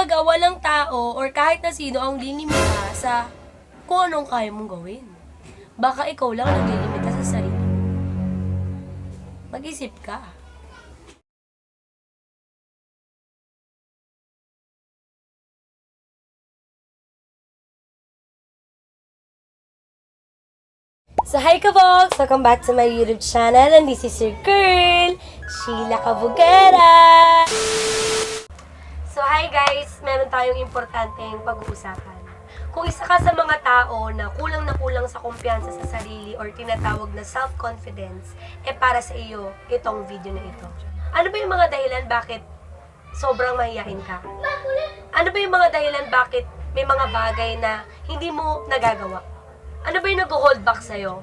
kumbaga, walang tao or kahit na sino ang lilimita sa kung anong kaya mong gawin. Baka ikaw lang naglilimita sa sarili mo. Mag-isip ka. So, hi kabogs! Welcome back to my YouTube channel and this is your girl, Sheila Cabugera! So, hi guys! Meron tayong importanteng pag-uusapan. Kung isa ka sa mga tao na kulang na kulang sa kumpiyansa sa sarili or tinatawag na self-confidence, eh para sa iyo itong video na ito. Ano ba yung mga dahilan bakit sobrang mahihain ka? Ano ba yung mga dahilan bakit may mga bagay na hindi mo nagagawa? Ano ba yung nag-hold back sa'yo?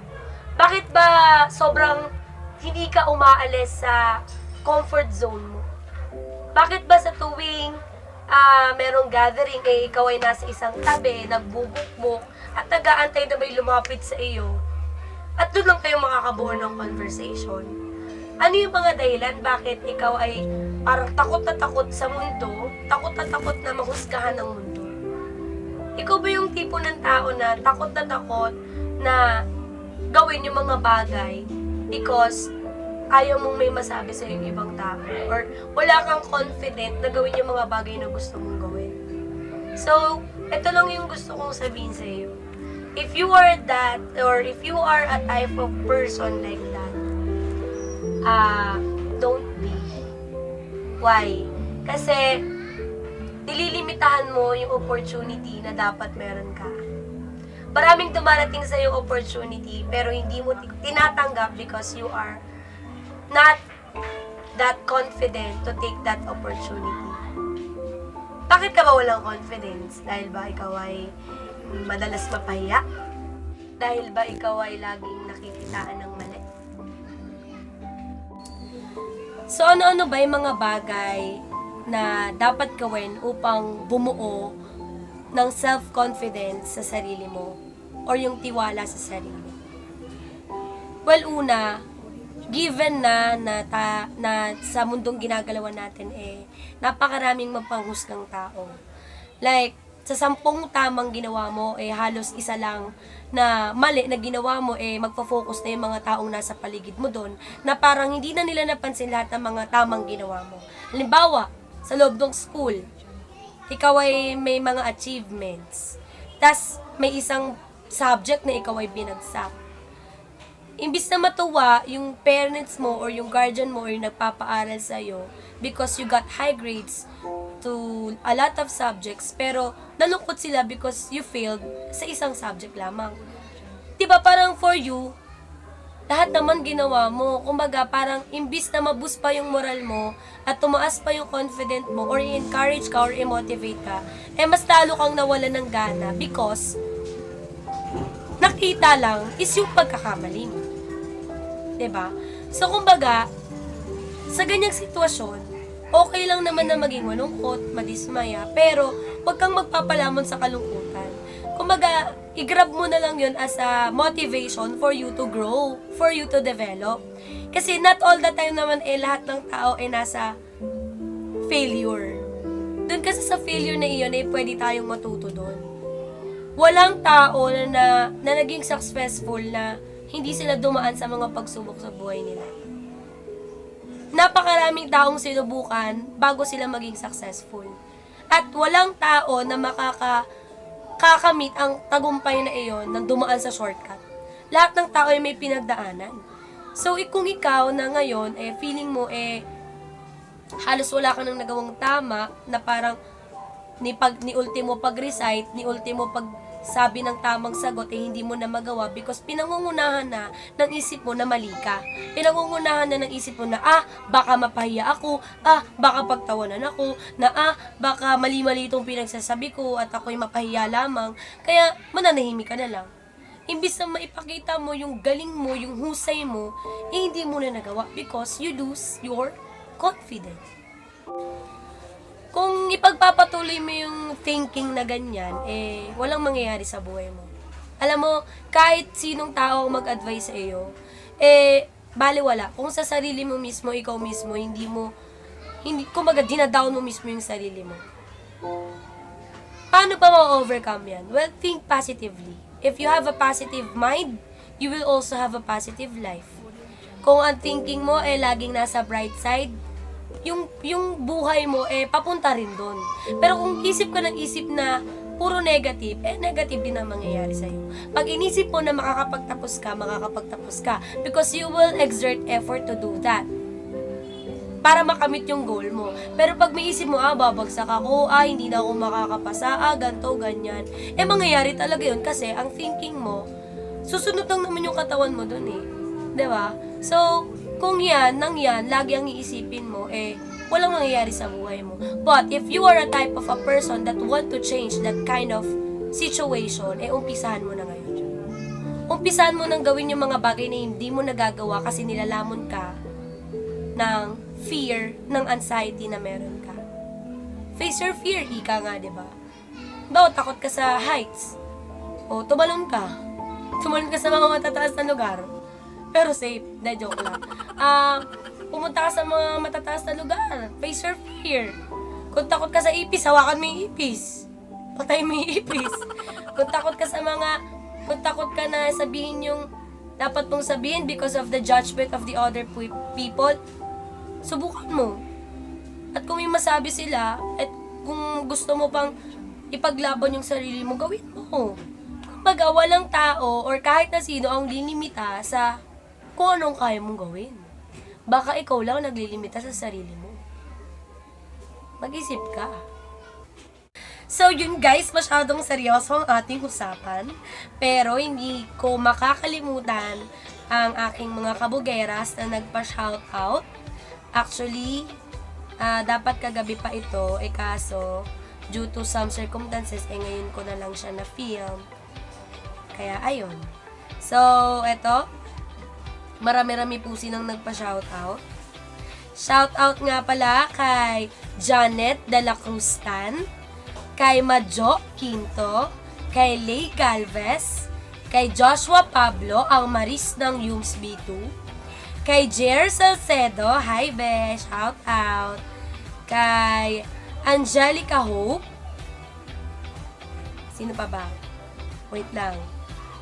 Bakit ba sobrang hindi ka umaalis sa comfort zone mo? Bakit ba sa tuwing ah merong gathering, eh ikaw ay nasa isang tabi, nagbubukbuk, at nag-aantay na may lumapit sa iyo? At doon lang kayo makakabuo ng conversation. Ano yung mga dahilan bakit ikaw ay parang takot na takot sa mundo, takot na takot na mahusgahan ng mundo? Ikaw ba yung tipo ng tao na takot na takot na gawin yung mga bagay because ayaw mong may masabi sa yung ibang tao or wala kang confident na gawin yung mga bagay na gusto mong gawin. So, ito lang yung gusto kong sabihin sa iyo. If you are that or if you are a type of person like that, ah, don't be. Why? Kasi nililimitahan mo yung opportunity na dapat meron ka. Maraming dumarating sa yung opportunity pero hindi mo ti- tinatanggap because you are not that confident to take that opportunity. Bakit ka ba walang confidence? Dahil ba ikaw ay madalas mapahiya? Dahil ba ikaw ay laging nakikitaan ng mali? So ano-ano ba yung mga bagay na dapat gawin upang bumuo ng self-confidence sa sarili mo or yung tiwala sa sarili? Well, una, given na na, ta, na sa mundong ginagalawan natin eh napakaraming mapanghusgang tao. Like sa sampung tamang ginawa mo eh halos isa lang na mali na ginawa mo eh magfo-focus na yung mga taong nasa paligid mo doon na parang hindi na nila napansin lahat ng mga tamang ginawa mo. Halimbawa, sa loob ng school, ikaw ay may mga achievements. tas may isang subject na ikaw ay binagsak imbis na matuwa yung parents mo or yung guardian mo or yung nagpapaaral sa'yo because you got high grades to a lot of subjects, pero nalungkot sila because you failed sa isang subject lamang. 'Di ba parang for you, lahat naman ginawa mo. Kumbaga, parang imbis na maboost pa yung moral mo at tumaas pa yung confident mo or i-encourage ka or i-motivate ka, eh mas lalo kang nawala ng gana because nakita lang is yung pagkakamali mo. Ba? So, kumbaga, sa ganyang sitwasyon, okay lang naman na maging malungkot, madismaya, pero huwag kang magpapalamon sa kalungkutan. Kumbaga, i-grab mo na lang yun as a motivation for you to grow, for you to develop. Kasi not all the time naman eh, lahat ng tao ay nasa failure. Doon kasi sa failure na iyon eh, pwede tayong matuto doon. Walang tao na, na, na naging successful na hindi sila dumaan sa mga pagsubok sa buhay nila. Napakaraming taong sinubukan bago sila maging successful. At walang tao na makaka kakamit ang tagumpay na iyon nang dumaan sa shortcut. Lahat ng tao ay may pinagdaanan. So, kung ikaw na ngayon, eh, feeling mo, eh, halos wala ka nang nagawang tama, na parang, ni, pag, ni ultimo pag-recite, ni ultimo pag sabi ng tamang sagot eh hindi mo na magawa because pinangungunahan na ng isip mo na mali ka. Pinangungunahan na ng isip mo na ah, baka mapahiya ako, ah, baka pagtawanan ako, na ah, baka mali-mali itong pinagsasabi ko at ako'y mapahiya lamang. Kaya mananahimik ka na lang. Imbis na maipakita mo yung galing mo, yung husay mo, eh hindi mo na nagawa because you lose your confidence kung ipagpapatuloy mo yung thinking na ganyan, eh, walang mangyayari sa buhay mo. Alam mo, kahit sinong tao mag-advise sa iyo, eh, baliwala. Kung sa sarili mo mismo, ikaw mismo, hindi mo, hindi, kumbaga, dinadown mo mismo yung sarili mo. Paano ba ma-overcome yan? Well, think positively. If you have a positive mind, you will also have a positive life. Kung ang thinking mo eh laging nasa bright side, yung yung buhay mo eh papunta rin doon. Pero kung isip ka ng isip na puro negative, eh negative din ang mangyayari sa iyo. Pag inisip mo na makakapagtapos ka, makakapagtapos ka because you will exert effort to do that para makamit yung goal mo. Pero pag may isip mo, ah, babagsak ako, ah, hindi na ako makakapasa, ah, ganto, ganyan. Eh, mangyayari talaga yun kasi ang thinking mo, susunod lang naman yung katawan mo dun eh. ba? So, kung yan, nang yan, lagi ang iisipin mo, eh, walang mangyayari sa buhay mo. But, if you are a type of a person that want to change that kind of situation, eh, umpisahan mo na ngayon. Umpisahan mo nang gawin yung mga bagay na hindi mo nagagawa kasi nilalamon ka ng fear, ng anxiety na meron ka. Face your fear, ika nga, di ba? Bawa, takot ka sa heights. O, tumalon ka. Tumalon ka sa mga matataas na lugar. Pero safe. Na joke lang. Ah, pumunta ka sa mga matataas na lugar. Face your fear. Kung takot ka sa ipis, hawakan mo yung ipis. Patay mo yung ipis. Kung takot ka sa mga, kung takot ka na sabihin yung dapat mong sabihin because of the judgment of the other people, subukan mo. At kung may masabi sila, at kung gusto mo pang ipaglaban yung sarili mo, gawin mo. Kumbaga, walang tao or kahit na sino ang lilimita sa kung anong kaya mong gawin. Baka ikaw lang naglilimita sa sarili mo. Mag-isip ka. So yun guys, masyadong seryoso ang ating usapan. Pero hindi ko makakalimutan ang aking mga kabugeras na nagpa-shoutout. Actually, ah, dapat kagabi pa ito, eh kaso, due to some circumstances, eh ngayon ko na lang siya na-film. Kaya ayun. So, eto, marami-rami po sinang nagpa-shoutout. Shoutout nga pala kay Janet de la kay Majo Quinto, kay Lay Galvez, kay Joshua Pablo, ang Maris ng Yums B2, kay Jer Salcedo, hi be, shout out, kay Angelica Hope, sino pa ba? Wait lang.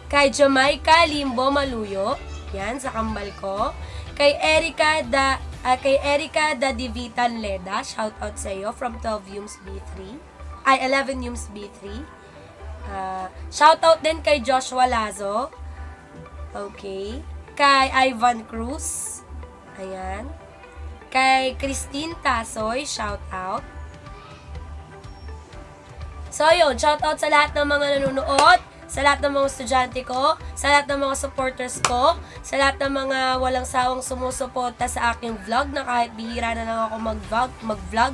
Kay Jamaica Limbo Maluyo, yan, sa kambal ko. Kay Erica da, ah, kay Erica da Divitan Leda, shout out sa iyo from 12 Yums B3. Ay, 11 Yums B3. Ah, shout out din kay Joshua Lazo. Okay. Kay Ivan Cruz. Ayan. Kay Christine Tasoy, shout out. So, yun. Shout out sa lahat ng mga nanonood, sa lahat ng mga estudyante ko, sa lahat ng mga supporters ko, sa lahat ng mga walang sawang sumusuporta sa aking vlog na kahit bihira na lang ako mag-vlog, mag-vlog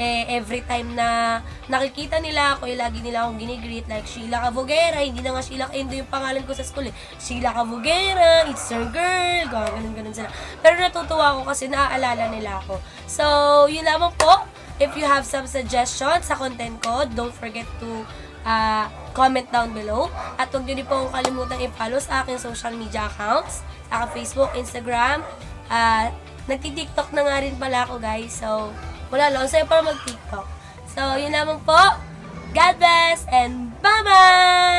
eh, every time na nakikita nila ako, eh, lagi nila akong ginigreet like Sheila Cavogera, hindi na nga Sheila, eh, hindi yung pangalan ko sa school eh. Sheila Cavogera, it's your girl, ganun ganun sila. Pero natutuwa ako kasi naaalala nila ako. So, yun lamang po. If you have some suggestions sa content ko, don't forget to uh, comment down below. At huwag nyo din po kalimutan i-follow sa aking social media accounts. Sa aking Facebook, Instagram. Uh, Nagti-TikTok na nga rin pala ako guys. So, wala lang. Sa'yo para mag-TikTok. So, yun lamang po. God bless and bye-bye!